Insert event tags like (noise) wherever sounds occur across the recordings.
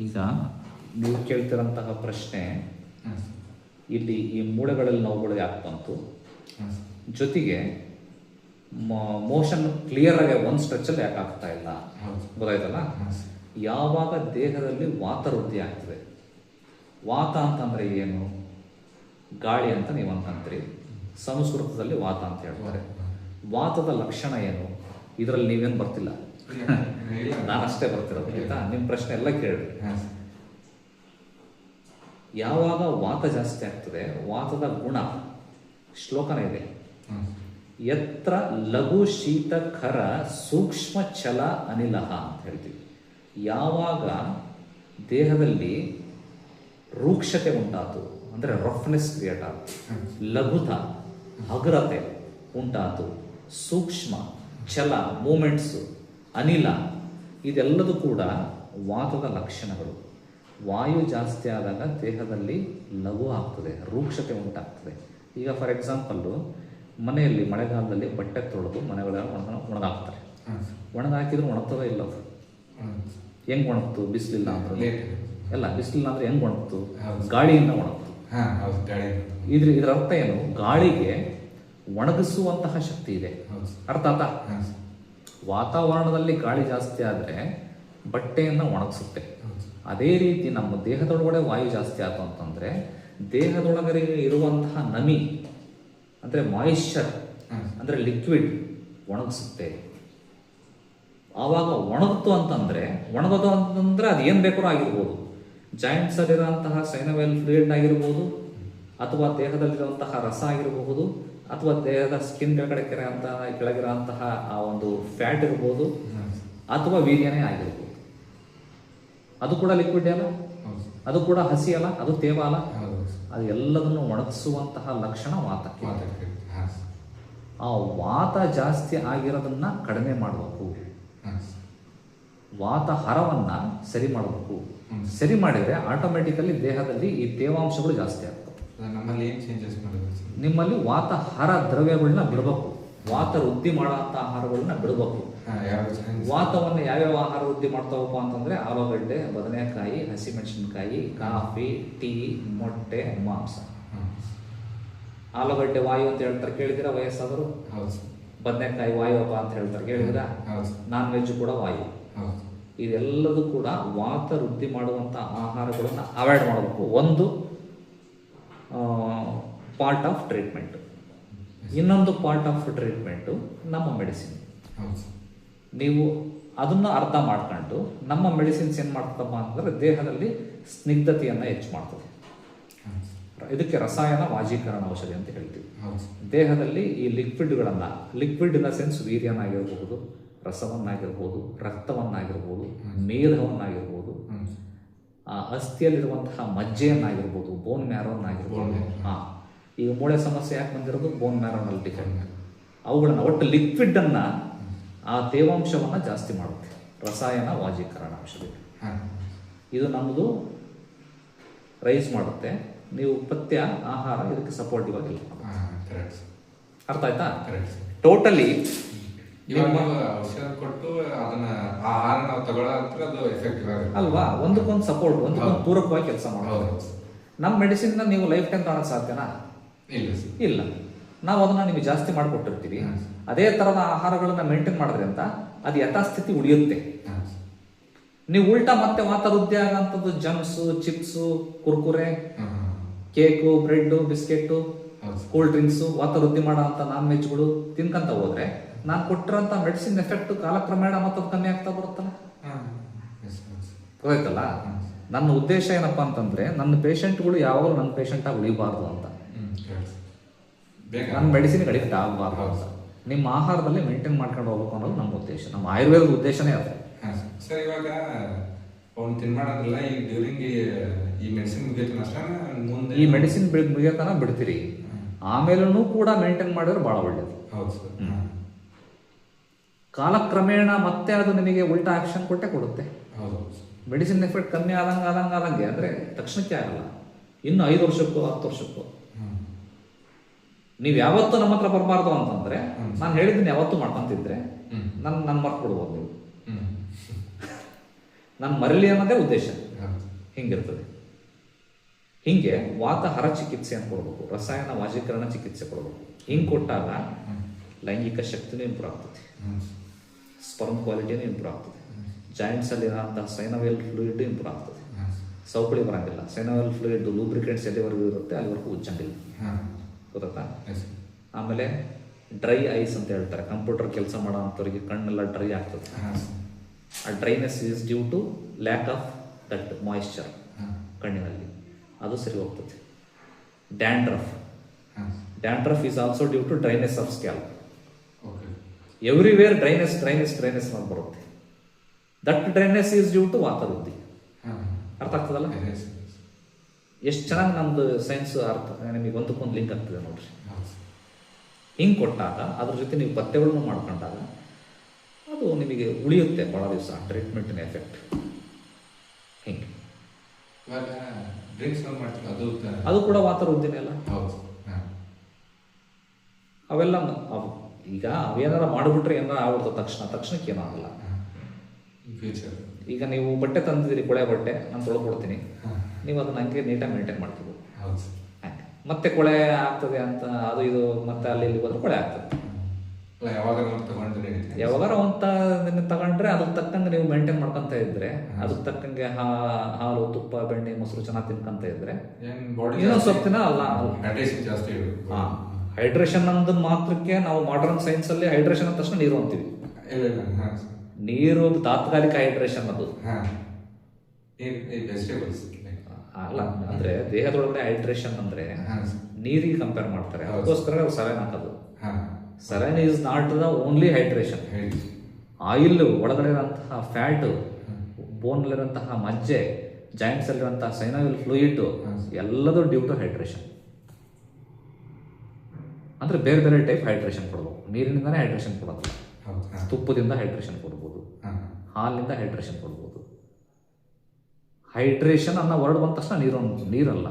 ಈಗ ನೀವು ಕೇಳ್ತಿರೋಂತಹ ಪ್ರಶ್ನೆ ಇಲ್ಲಿ ಈ ಮೂಳೆಗಳಲ್ಲಿ ನೋವುಗಳು ಯಾಕೆ ಬಂತು? ಜೊತೆಗೆ ಮೋಷನ್ ಕ್ಲಿಯರ್ ಆಗಿ ಒಂದು ಸ್ಟ್ರೆಚಲ್ಲಿ ಯಾಕೆ ಆಗ್ತಾ ಇಲ್ಲ? ಗೊತ್ತಾಯ್ತಲ್ಲ? ಯಾವಾಗ ದೇಹದಲ್ಲಿ ವಾತ ವೃದ್ಧಿ ಆಗ್ತದೆ? ವಾತ ಅಂತಂದ್ರೆ ಏನು? ಗಾಳಿ ಅಂತ ನೀವು ಅಂತಂತೀರಿ. ಸಂಸ್ಕೃತದಲ್ಲಿ ವಾತ ಅಂತ ಹೇಳ್ತಾರೆ. ವಾತದ ಲಕ್ಷಣ ಏನು? ಇದರಲ್ಲಿ ನೀವೇನು ಬರ್ತಿಲ್ಲ. (laughs) ನಾನು ಅಷ್ಟೇ ಬರ್ತಿರೋದು ಆಯ್ತಾ? ನಿಮ್ಮ ಪ್ರಶ್ನೆ ಎಲ್ಲ ಕೇಳಿ ಯಾವಾಗ ವಾತ ಜಾಸ್ತಿ ಆಗ್ತದೆ ವಾತದ ಗುಣ ಶ್ಲೋಕನ ಇದೆ. ಎತ್ರ ಲಘು ಶೀತ ಖರ ಸೂಕ್ಷ್ಮ ಛಲ ಅನಿಲ ಅಂತ ಹೇಳ್ತೀವಿ. ಯಾವಾಗ ದೇಹದಲ್ಲಿ ರೂಕ್ಷತೆ ಉಂಟಾತು ಅಂದರೆ ರಫ್ನೆಸ್ ಕ್ರಿಯೇಟ್ ಆಯ್ತು ಲಘುತ ಹಗುರತೆ ಉಂಟಾತು ಸೂಕ್ಷ್ಮ ಛಲ ಮೂಮೆಂಟ್ಸು ಅನಿಲ ಇದೆಲ್ಲದೂ ಕೂಡ ವಾತದ ಲಕ್ಷಣಗಳು. ವಾಯು ಜಾಸ್ತಿ ಆದಾಗ ದೇಹದಲ್ಲಿ ಲಘು ಆಗ್ತದೆ ರೂಕ್ಷತೆ ಉಂಟಾಗ್ತದೆ. ಈಗ ಫಾರ್ ಎಕ್ಸಾಂಪಲ್ಲು ಮನೆಯಲ್ಲಿ ಮಳೆಗಾಲದಲ್ಲಿ ಬಟ್ಟೆ ತೊಳೆದು ಮನೆಗಳ ಒಣ ಒಣಗಾಕ್ತಾರೆ. ಒಣಗಾಕಿದ್ರೆ ಒಣಗ್ತದೋ ಇಲ್ಲ ಅದು ಹೆಂಗೆ ಒಣಗ್ತು? ಬಿಸಿಲಿಲ್ಲ ಅಂದ್ರೆ? ಎಲ್ಲ ಬಿಸಿಲಿಲ್ಲ ಅಂದ್ರೆ ಹೆಂಗೆ ಒಣಗ್ತು. ಗಾಳಿಯಿಂದ ಒಣಗ್ತು. ಹಾಂ ಇದ್ರ ಇದರ ಅರ್ಥ ಏನು? ಗಾಳಿಗೆ ಒಣಗಿಸುವಂತಹ ಶಕ್ತಿ ಇದೆ. ಅರ್ಥ ಆತಾ ವಾತಾವರಣದಲ್ಲಿ ಗಾಳಿ ಜಾಸ್ತಿ ಆದರೆ ಬಟ್ಟೆಯನ್ನು ಒಣಗಿಸುತ್ತೆ. ಅದೇ ರೀತಿ ನಮ್ಮ ದೇಹದೊಳಗಡೆ ವಾಯು ಜಾಸ್ತಿ ಆಯ್ತು ಅಂತಂದರೆ ದೇಹದೊಳಗಡೆ ಇರುವಂತಹ ನಮಿ, ಅಂದರೆ ಮಾಯಿಶ್ಚರ್ ಅಂದರೆ ಲಿಕ್ವಿಡ್ ಒಣಗಿಸುತ್ತೆ. ಆವಾಗ ಒಣಗ್ತು ಅಂತಂದರೆ, ಒಣಗದು ಅಂತಂದರೆ ಅದು ಏನು ಬೇಕೋ ಆಗಿರ್ಬೋದು. ಜಾಯಿಂಟ್ಸ್ ಅಲ್ಲಿರುವಂತಹ ಸೈನವೆಲ್ ಫ್ಲೂಯಿಡ್ ಆಗಿರ್ಬೋದು, ಅಥವಾ ದೇಹದಲ್ಲಿರುವಂತಹ ರಸ ಆಗಿರಬಹುದು ಅಥವಾ ದೇಹದ ಸ್ಕಿನ್ ಕೆಳಗಡೆ ಕೆರೆಯಂತಹ ಕೆಳಗಿರುವಂತಹ ಆ ಒಂದು ಫ್ಯಾಟ್ ಇರ್ಬೋದು ಅಥವಾ ವೀರ್ಯನೇ ಆಗಿರ್ಬೋದು. ಅದು ಕೂಡ ಲಿಕ್ವಿಡ್ ಅಲ್ಲ ಅದು ಕೂಡ ಹಸಿ ಅಲ್ಲ ಅದು ತೇವ ಅಲ್ಲ? ಅದು ಎಲ್ಲದನ್ನು ಒಣಗಿಸುವಂತಹ ಲಕ್ಷಣ ವಾತಕ್ಕೆ ಆ ವಾತ ಜಾಸ್ತಿ ಆಗಿರೋದನ್ನ ಕಡಿಮೆ ಮಾಡಬೇಕು. ವಾತ ಹರವನ್ನ ಸರಿ ಮಾಡಬೇಕು. ಸರಿ ಮಾಡಿದ್ರೆ ಆಟೋಮೆಟಿಕಲಿ ದೇಹದಲ್ಲಿ ಈ ತೇವಾಂಶಗಳು ಜಾಸ್ತಿ ಆಗ್ತವೆ ನಮ್ಮಲ್ಲಿ ಏನು ಚೇಂಜಸ್ ಮಾಡಬೇಕು ನಿಮ್ಮಲ್ಲಿ ವಾತ ಹರ ದ್ರವ್ಯಗಳನ್ನ ಬಿಡಬೇಕು. ವಾತ ವೃದ್ಧಿ ಮಾಡುವಂತ ಆಹಾರಗಳನ್ನ ಬಿಡಬೇಕು. ವಾತವನ್ನು ಯಾವ್ಯಾವ ಆಹಾರ ವೃದ್ಧಿ ಮಾಡ್ತಾವಪ್ಪ ಅಂತಂದ್ರೆ ಆಲೂಗಡ್ಡೆ ಬದನೆಕಾಯಿ ಹಸಿಮೆಣಸಿನಕಾಯಿ ಕಾಫಿ ಟೀ ಮೊಟ್ಟೆ ಮಾಂಸ. ಆಲೂಗಡ್ಡೆ ವಾಯು ಅಂತ ಹೇಳ್ತಾರೆ ಕೇಳಿದಿರಾ ವಯಸ್ಸಾದರು ಬದನೆಕಾಯಿ ವಾಯುವಪ್ಪ ಅಂತ ಹೇಳ್ತಾರೆ ಕೇಳಿದಿರಾ ನಾನ್ ವೆಜ್ ಕೂಡ ವಾಯು. ಇದೆಲ್ಲದೂ ಕೂಡ ವಾತ ವೃದ್ಧಿ ಮಾಡುವಂಥ ಆಹಾರಗಳನ್ನು ಅವಾಯ್ಡ್ ಮಾಡಬೇಕು. ಒಂದು ಪಾರ್ಟ್ ಆಫ್ ಟ್ರೀಟ್ಮೆಂಟ್ ಇನ್ನೊಂದು ಪಾರ್ಟ್ ಆಫ್ ಟ್ರೀಟ್ಮೆಂಟು ನಮ್ಮ ಮೆಡಿಸಿನ್ ನೀವು ಅದನ್ನು ಅರ್ಥ ಮಾಡ್ಕೊಂಡು ನಮ್ಮ ಮೆಡಿಸಿನ್ಸ್ ಏನು ಮಾಡ್ತಪ್ಪ ಅಂತಂದ್ರೆ ದೇಹದಲ್ಲಿ ಸ್ನಿಗ್ಧತೆಯನ್ನು ಹೆಚ್ಚು ಮಾಡ್ತದೆ. ಇದಕ್ಕೆ ರಸಾಯನ ವಾಜೀಕರಣ ಔಷಧಿ ಅಂತ ಹೇಳ್ತೀವಿ. ಹೌದು ದೇಹದಲ್ಲಿ ಈ ಲಿಕ್ವಿಡ್ಗಳನ್ನು ಲಿಕ್ವಿಡ್ ಇನ್ ದ ಸೆನ್ಸ್ ವೀರ್ಯನಾಗಿರ್ಬಹುದು ರಸವನ್ನಾಗಿರ್ಬೋದು ರಕ್ತವನ್ನಾಗಿರ್ಬೋದು ಮೇಧವನ್ನಾಗಿರ್ಬೋದು ಅಸ್ಥಿಯಲ್ಲಿರುವಂತಹ ಮಜ್ಜೆಯನ್ನಾಗಿರ್ಬೋದು ಬೋನ್ ಮ್ಯಾರೋನ್ನಾಗಿರ್ಬೋದು. ಹಾಂ. ಈಗ ಮೂಳೆ ಸಮಸ್ಯೆ ಯಾಕೆ ಬಂದಿರೋದು? ಬೋನ್ ಮ್ಯಾರೋನಲ್ಲಿ ಡಿಫೆಕ್ಟ್ ಅವುಗಳನ್ನ ಒಟ್ಟು ಲಿಕ್ವಿಡ್ ಅನ್ನ ಆ ತೇವಾಂಶವನ್ನ ಜಾಸ್ತಿ ಮಾಡುತ್ತೆ. ರಸಾಯನ ವಾಜೀಕರಣ ಔಷಧಿ. ಇದು ನಮ್ಮದು ರೈಸ್ ಮಾಡುತ್ತೆ. ನೀವು ಪಥ್ಯ ಆಹಾರ ಇದಕ್ಕೆ ಸಪೋರ್ಟಿವ್ ಆಗಿಲ್ಲ ಅರ್ಥ ಆಯ್ತಾ? ಟೋಟಲಿ ಇವಾಗ ನೀವು ಔಷಧ ಕೊಟ್ಟು ಅದನ್ನ ಆ ಆಹಾರ ನಾವು ತಗೊಳ್ಳೋ ಅದು ಎಫೆಕ್ಟಿವ್ ಆಗುತ್ತೆ. ಅಲ್ವಾ? ಒಂದಕ್ಕೊಂದು ಸಪೋರ್ಟ್ ಒಂದಕ್ಕೊಂದು ಪೂರಕವಾಗಿ ಕೆಲಸ ಮಾಡೋದು. ನಮ್ಮ ಮೆಡಿಸಿನ್ನ ನೀವು ಲೈಫ್ ಟೈಮ್ ತಗೊಳಕ್ ಸಾಧ್ಯನಾ? ಇಲ್ಲ ಇಲ್ಲ. ನಾವು ಅದನ್ನ ನಿಮಗೆ ಜಾಸ್ತಿ ಮಾಡಿಕೊಟ್ಟಿರ್ತೀವಿ. ಅದೇ ತರದ ಆಹಾರಗಳನ್ನ ಮೇಂಟೈನ್ ಅಂತ ಅದು ಯಥಾಸ್ಥಿತಿ ಉಳಿಯುತ್ತೆ. ನೀವು ಉಲ್ಟಾ ಮತ್ತೆ ವಾತ ವೃದ್ಧಿ ಆಗಂಥದ್ದು jams chips Kurkure cake bread biscuit cool drinks ವಾತ ವೃದ್ಧಿ ಮಾಡೋ ಅಂತ ನಾನ್ ವೆಜ್ಗಳು ತಿನ್ಕಂತ ಹೋದ್ರೆ ನಾನು ಕೊಟ್ಟಿರೋಂಥ ಮೆಡಿಸಿನ್ ಎಫೆಕ್ಟ್ ಕಾಲಕ್ರಮೇಣ ಮತ್ತದು ಕಮ್ಮಿ ಆಗ್ತಾ ಬರುತ್ತಲ್ಲ? ಗೊತ್ತಾಯ್ತಲ್ಲ? ನನ್ನ ಉದ್ದೇಶ ಏನಪ್ಪ ಅಂತಂದ್ರೆ ನನ್ನ ಪೇಷಂಟ್ಗಳು ಯಾವಾಗಲೂ ನನ್ನ ಪೇಷಂಟ್ ಆಗಿ ಉಳಿಬಾರ್ದು ಅಂತ. ನನ್ನ ಮೆಡಿಸಿನ್ ಅಡಿಕ್ಟ್ ಆಗಬಾರ್ದು ಅಂತ. ನಿಮ್ಮ ಆಹಾರದಲ್ಲಿ ಮೇಂಟೈನ್ ಮಾಡ್ಕೊಂಡು ಹೋಗ್ಬೇಕು ಅನ್ನೋದು ನಮ್ಮ ಉದ್ದೇಶ. ನಮ್ಮ ಆಯುರ್ವೇದದ ಉದ್ದೇಶನೇ ಅದು. ಹಾಂ ಸರ್. ಸರ್ ಇವಾಗ ಅವ್ನು ತಿನ್ಮಾಡೋದಿಲ್ಲ ಈ ಡ್ಯೂರಿಂಗ್ ಈ ಮೆಡಿಸಿನ್ ಮುಂದೆ ಈ ಮೆಡಿಸಿನ್ ಮುಗಿಯತನ ಬಿಡ್ತೀರಿ. ಆಮೇಲೂ ಕೂಡ ಮೇಂಟೈನ್ ಮಾಡಿದ್ರೆ ಭಾಳ ಒಳ್ಳೇದು. ಹೌದು ಸರ್. ಕಾಲಕ್ರಮೇಣ ಮತ್ತೆ ಅದು ನಿಮಗೆ ಉಲ್ಟಾ ಆಕ್ಷನ್ ಕೊಟ್ಟೆ ಕೊಡುತ್ತೆ. ಮೆಡಿಸಿನ್ ಎಫೆಕ್ಟ್ ಕಮ್ಮಿ ಆದಂಗೆ ಆದಂಗೆ ಆದಂಗೆ ಅಂದರೆ ತಕ್ಷಣಕ್ಕೆ ಆಗಲ್ಲ. ಇನ್ನು ಐದು ವರ್ಷಕ್ಕೋ ಹತ್ತು ವರ್ಷಕ್ಕೋ. ನೀವ್ ನೀವು ಯಾವತ್ತೂ ನಮ್ಮ ಹತ್ರ ಬರಬಾರ್ದು ಅಂತಂದ್ರೆ ನಾನು ಹೇಳಿದ್ದೀನಿ ಯಾವತ್ತೂ ಮಾಡ್ಕೊಂತಿದ್ರೆ ನನ್ ನನ್ ನನ್ನ ಮರ್ತು ಬಿಡ್ಬೋದು ನೀವು. (laughs) ನಾನು ಮರಲಿ ಅನ್ನೋದೇ ಉದ್ದೇಶ. ಹಿಂಗಿರ್ತದೆ. ಹಿಂಗೆ ವಾತ ಹರ ಅಂತ ಕೊಡಬೇಕು. ರಸಾಯನ ವಾಜೀಕರಣ ಚಿಕಿತ್ಸೆ ಕೊಡಬೇಕು. ಹಿಂಗೆ ಕೊಟ್ಟಾಗ ಲೈಂಗಿಕ ಶಕ್ತಿನೂ ಇಂಪ್ರೂವ್ ಆಗ್ತದೆ. ಸ್ಪರ್ಮ್ ಕ್ವಾಲಿಟಿನೂ ಇಂಪ್ರೂವ್ ಆಗ್ತದೆ. ಜಾಯಿಂಟ್ಸಲ್ಲಿ ಇರೋಂತಹ ಸೈನವೆಲ್ ಫ್ಲೂಯಿಡ್ ಇಂಪ್ರೂವ್ ಆಗ್ತದೆ. ಸೌಕಳಿ ಬರಂಗಿಲ್ಲ. ಸೈನವೆಲ್ ಫ್ಲೂಯಿಡ್ ಲೂಬ್ರಿಕೇಟ್ಸ್ ಎಲ್ಲಿವರೆಗೂ ಇರುತ್ತೆ ಅಲ್ಲಿವರೆಗೂ ಉಜ್ಜಂಗಿಲ್ಲ. ಹಾಂ. ಗೊತ್ತಾ ಆಮೇಲೆ ಡ್ರೈ ಐಸ್ ಅಂತ ಹೇಳ್ತಾರೆ. ಕಂಪ್ಯೂಟರ್ ಕೆಲಸ ಮಾಡೋ ಅಂಥವ್ರಿಗೆ ಕಣ್ಣೆಲ್ಲ ಡ್ರೈ ಆಗ್ತದೆ. ಆ dryness is due to lack of that moisture ಕಣ್ಣಿನಲ್ಲಿ. ಅದು ಸರಿ ಹೋಗ್ತದೆ. Dandruff dandruff is also due to dryness of scalp okay everywhere dryness dryness dryness ಅಂತ ಬರುತ್ತೆ. That dryness is due to ವಾತವೃದ್ಧಿ. ಹಾಂ. ಅರ್ಥ ಆಗ್ತದಲ್ಲ? ಎಷ್ಟು ಚೆನ್ನಾಗಿ ನಮ್ದು ಸೈನ್ಸ್ ಅರ್ಥ ನಿಮಗೆ ಒಂದಕ್ಕೊಂದು ಲಿಂಕ್ ಆಗ್ತದೆ ನೋಡ್ರಿ. ಹಿಂಗೆ ಕೊಟ್ಟಾಗ ಅದ್ರ ಜೊತೆ ನೀವು ಪಥ್ಯಗಳನ್ನು ಮಾಡ್ಕೊಂಡಾಗ ಅದು ನಿಮಗೆ ಉಳಿಯುತ್ತೆ ಭಾಳ ದಿವಸ ಟ್ರೀಟ್ಮೆಂಟಿನ ಎಫೆಕ್ಟ್ ಹಿಂಗೆ. ಅದು ಕೂಡ ವಾತವೃದ್ಧಿನೇ ಅಲ್ಲ? ಅವೆಲ್ಲ ಅವು ಈಗ ಅವೇನಾರ ಮಾಡಿಬಿಟ್ರೆ ಏನಾರ ಆಗ್ಬಿಡ್ತದೆ ತಕ್ಷಣ ತಕ್ಷಣಕ್ಕೆ ಏನಾಗಲ್ಲ ಈಗ ನೀವು ಬಟ್ಟೆ ತಂದಿದ್ದೀರಿ ಕೊಳೆ ಬಟ್ಟೆ ನಾನು ತೊಳ್ಕೊಡ್ತೀನಿ ನೀವು ಅದನ್ನ ಹಂಗೆ ನೀಟಾಗಿ ಮೇಂಟೈನ್ ಮಾಡ್ತೀವಿ ಮತ್ತೆ ಕೊಳೆ ಆಗ್ತದೆ ಅಂತ ಅದು ಇದು ಮತ್ತೆ ಅಲ್ಲಿ ಇಲ್ಲಿ ಹೋದ್ರೆ ಕೊಳೆ ಆಗ್ತದೆ. ಯಾವಾಗಾರ ಅಂತ ತಗೊಂಡ್ರೆ ಅದಕ್ಕೆ ತಕ್ಕಂಗೆ ನೀವು ಮೇಂಟೈನ್ ಮಾಡ್ಕೊಂತ ಇದ್ರೆ ಅದಕ್ಕೆ ತಕ್ಕಂಗೆ ಹಾಲು ತುಪ್ಪ ಬೆಣ್ಣೆ ಮೊಸರು ಚೆನ್ನಾಗಿ ತಿನ್ಕೊಂತ ಇದ್ರೆ ಇನ್ನೊಂದು ಸ್ವಲ್ಪ ದಿನ ಅಲ್ಲ ಹಾ ಜಾಸ್ತಿ ಹೈಡ್ರೇಷನ್ ಅಂದ ಮಾತ್ರಕ್ಕೆ ನಾವು ಮಾಡರ್ನ್ ಸೈನ್ಸ್ ಅಲ್ಲಿ ಹೈಡ್ರೇಷನ್ ಅಂದ ತಕ್ಷಣ ನೀರು ಅಂತೀವಿ. ನೀರು ತಾತ್ಕಾಲಿಕ ಹೈಡ್ರೇಷನ್ ಅದು ಅಲ್ಲ ಅಂದ್ರೆ ದೇಹದೊಳಗಡೆ ಹೈಡ್ರೇಷನ್ ಅಂದ್ರೆ ನೀರಿಗೆ ಕಂಪೇರ್ ಮಾಡ್ತಾರೆ. ಅದಕ್ಕೋಸ್ಕರ ಸೆಲೆನ್ ಹಾಕೋದು. ಹಾಂ. Saline is not the only hydration oil ಒಳಗಡೆ ಇರುವಂತಹ ಫ್ಯಾಟ್ ಬೋನ್ನಲ್ಲಿರುವಂತಹ ಮಜ್ಜೆ ಜಾಯಿಂಟ್ಸ್ ಅಲ್ಲಿರುವಂತಹ ಸೈನಾಯಿಲ್ ಫ್ಲೂಯಿಡ್. ಎಲ್ಲದೂ ಡ್ಯೂ ಟು ಹೈಡ್ರೇಷನ್ ಅಂದ್ರೆ ಬೇರೆ ಬೇರೆ ಟೈಪ್ ಹೈಡ್ರೇಷನ್ ಕೊಡಬಹುದು ನೀರಿನಿಂದನೇ ಹೈಡ್ರೇಷನ್ ಕೊಡೋದಿಲ್ಲ ತುಪ್ಪದಿಂದ ಹೈಡ್ರೇಷನ್ ಕೊಡ್ಬೋದು. ಹಾಲಿನಿಂದ ಹೈಡ್ರೇಷನ್ ಕೊಡ್ಬೋದು. ಹೈಡ್ರೇಷನ್ ಅನ್ನೋ ವರ್ಡ್ ಬಂದ ತಕ್ಷಣ ನೀರು ನೀರಲ್ಲ.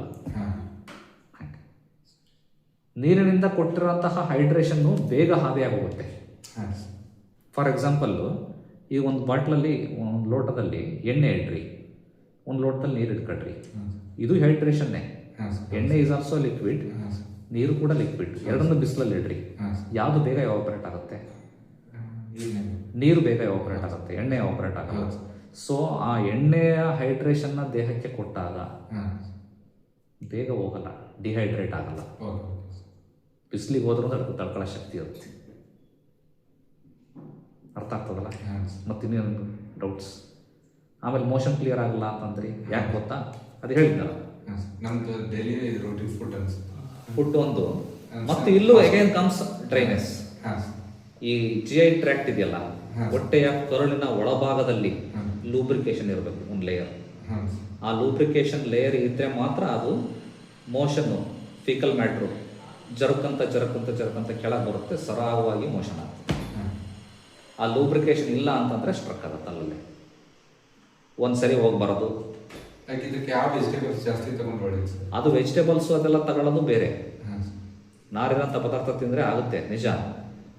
ನೀರಿನಿಂದ ಕೊಟ್ಟಿರುವಂತಹ ಹೈಡ್ರೇಷನ್ನು ಬೇಗ ಹಾದಿಯಾಗೋಗುತ್ತೆ. ಫಾರ್ ಎಕ್ಸಾಂಪಲ್ಲು ಈ ಒಂದು ಬಾಟ್ಲಲ್ಲಿ ಒಂದು ಲೋಟದಲ್ಲಿ ಎಣ್ಣೆ ಇಡ್ರಿ. ಒಂದು ಲೋಟದಲ್ಲಿ ನೀರು ಇಟ್ಕೊಳ್ರಿ. ಇದು ಹೈಡ್ರೇಷನ್ನೇ ಎಣ್ಣೆ ಈಸ್ ಆಲ್ಸೋ ಲಿಕ್ವಿಡ್ ನೀರು ಕೂಡ ಲಿಕ್ವಿಡ್ ಎರಡನ್ನು ಬಿಸಿಲಲ್ಲಿ ಇಡ್ರಿ. ಯಾವುದು ಬೇಗ ಎವಾಪರೇಟ್ ಆಗುತ್ತೆ? ನೀರು ಬೇಗ ಎವಾಪರೇಟ್ ಆಗುತ್ತೆ ಎಣ್ಣೆ ಎವಾಪರೇಟ್ ಆಗಲ್ಲ. ಸೊ ಆ ಎಣ್ಣೆಯ ಹೈಡ್ರೇಷನ್ನ ದೇಹಕ್ಕೆ ಕೊಟ್ಟಾಗ ಬೇಗ ಹೋಗಲ್ಲ ಡಿಹೈಡ್ರೇಟ್ ಆಗಲ್ಲ. ಬಿಸಿಲಿಗೆ ಹೋದ್ರೂ ಅದಕ್ಕೆ ತಡ್ಕೊಳ್ಳೋ ಶಕ್ತಿ ಇರುತ್ತೆ. ಅರ್ಥ ಆಗ್ತದಲ್ಲ? ಹಾಂ ಮತ್ತು ಇನ್ನೇನು ಡೌಟ್ಸ್ ಆಮೇಲೆ ಮೋಷನ್ ಕ್ಲಿಯರ್ ಆಗಲ್ಲ ಅಂತಂದ್ರಿ ಯಾಕೆ ಗೊತ್ತಾ? ಅದು ಹೇಳಿದ್ನಲ್ಲ. ನಮ್ದು ಡೈಲಿ ರೂಟೀನ್ ಫುಡ್ ಅನ್ಸುತ್ತೆ. ಫುಡ್ ಒಂದು. ಮತ್ತೆ ಇಲ್ಲೂ ಅಗೇನ್ ಕಮ್ಸ್ ಡ್ರೈನೆಸ್ ಈ ಜಿ ಐ ಟ್ರ್ಯಾಕ್ಟ್ ಇದೆಯಲ್ಲ ಹೊಟ್ಟೆಯ ಕರುಳಿನ ಒಳಭಾಗದಲ್ಲಿ. ಲೂಬ್ರಿಕೇಶನ್ ಇರಬೇಕು ಒಂದು ಲೇಯರ್ ಆ ಲೂಬ್ರಿಕೇಶನ್ ಲೇಯರ್ ಇದ್ದರೆ ಮಾತ್ರ ಅದು ಮೋಷನ್ ಫಿಕಲ್ ಮ್ಯಾಟ್ರು ಜರುಕಂತ ಜರುಕಂತ ಜರುಕಂತ ಕೆಳಗೆ ಬರುತ್ತೆ ಸರಾಗವಾಗಿ ಮೋಷನ್ ಆಗ್ತದೆ. ಆ ಲೂಬ್ರಿಕೇಶನ್ ಇಲ್ಲ ಅಂತಂದ್ರೆ ಸ್ಟ್ರಕ್ ಆಗುತ್ತೆ ಅಲ್ಲಲ್ಲಿ ಒಂದ್ಸರಿ ಹೋಗಿ ಹೋಗ್ಬಾರದು. ಇದಕ್ಕೆ ಯಾವ ವೆಜಿಟೇಬಲ್ಸ್ ಜಾಸ್ತಿ ತಗೊಂಡು ಸರ್ ಅದು ವೆಜಿಟೇಬಲ್ಸ್ ಅದೆಲ್ಲ ತಗೊಳ್ಳೋದು ಬೇರೆ. ಹಾಂ. ನಾರಿರಂಥ ಪದಾರ್ಥ ತಿಂದರೆ ಆಗುತ್ತೆ ನಿಜ.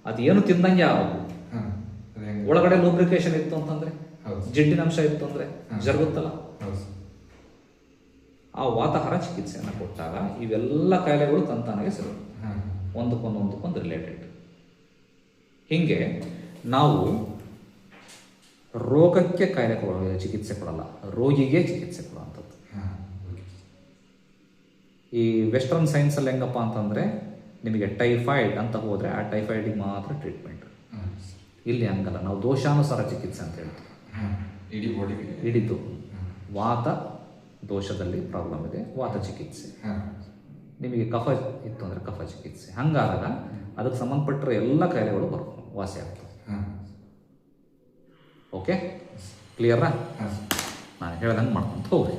ಅದು ಏನು ತಿಂದಂಗೆ ಆಗೋದು. ಹಾಂ. ಅದೇ ಹೆಂಗೆ. ಒಳಗಡೆ ಲೂಬ್ರಿಕೇಶನ್ ಇತ್ತು ಅಂತಂದ್ರೆ ಹೌದು. ಜಿಡ್ಡಿನ ಅಂಶ ಇತ್ತು ಅಂದ್ರೆ. ಜರುಗುತ್ತಲ್ಲ? ಹೌದು. ಆ ವಾತಾಹಾರ ಚಿಕಿತ್ಸೆಯನ್ನು ಕೊಟ್ಟಾಗ ಇವೆಲ್ಲ ಕಾಯಿಲೆಗಳು ತಂತಾನಾಗೆ ಸರಿ. ಹಾಂ. ಒಂದಕ್ಕೊಂದು ಒಂದಕ್ಕೊಂದು ರಿಲೇಟೆಡ್ ಹೀಗೆ ನಾವು ರೋಗಕ್ಕೆ ಕಾಯಿಲೆ ಕೊಡೋ ಚಿಕಿತ್ಸೆ ಕೊಡಲ್ಲ ರೋಗಿಗೆ ಚಿಕಿತ್ಸೆ ಕೊಡುವಂಥದ್ದು. ಈ ವೆಸ್ಟರ್ನ್ ಸೈನ್ಸಲ್ಲಿ ಹೆಂಗಪ್ಪ ಅಂತಂದರೆ ನಿಮಗೆ ಟೈಫಾಯ್ಡ್ ಅಂತ ಹೋದರೆ ಆ ಟೈಫಾಯ್ಡಿಗೆ ಮಾತ್ರ ಟ್ರೀಟ್ಮೆಂಟ್. ಇಲ್ಲಿ ಹಂಗಲ್ಲ ನಾವು ದೋಷಾನುಸಾರ ಚಿಕಿತ್ಸೆ ಅಂತ ಹೇಳ್ತೀವಿ. ಇಡೀ ಬಾಡಿಗೆ ಹಿಡಿದು ವಾತ ದೋಷದಲ್ಲಿ ಪ್ರಾಬ್ಲಮ್ ಇದೆ ವಾತ ಚಿಕಿತ್ಸೆ. ನಿಮಗೆ ಕಫ ಇತ್ತು ಅಂದರೆ ಕಫ ಚಿಕಿತ್ಸೆ. ಹಂಗಾದಾಗ ಅದಕ್ಕೆ ಸಂಬಂಧಪಟ್ಟಿರೋ ಎಲ್ಲ ಕಾಯಿಲೆಗಳು ಬರ್ ವಾಸಿ ಆಗ್ತವೆ ಓಕೆ ಕ್ಲಿಯರಾ ನಾನು ಹೇಳ್ದಂಗೆ ಮಾಡ್ಕೊಂತ ಹೋಗ್ರಿ.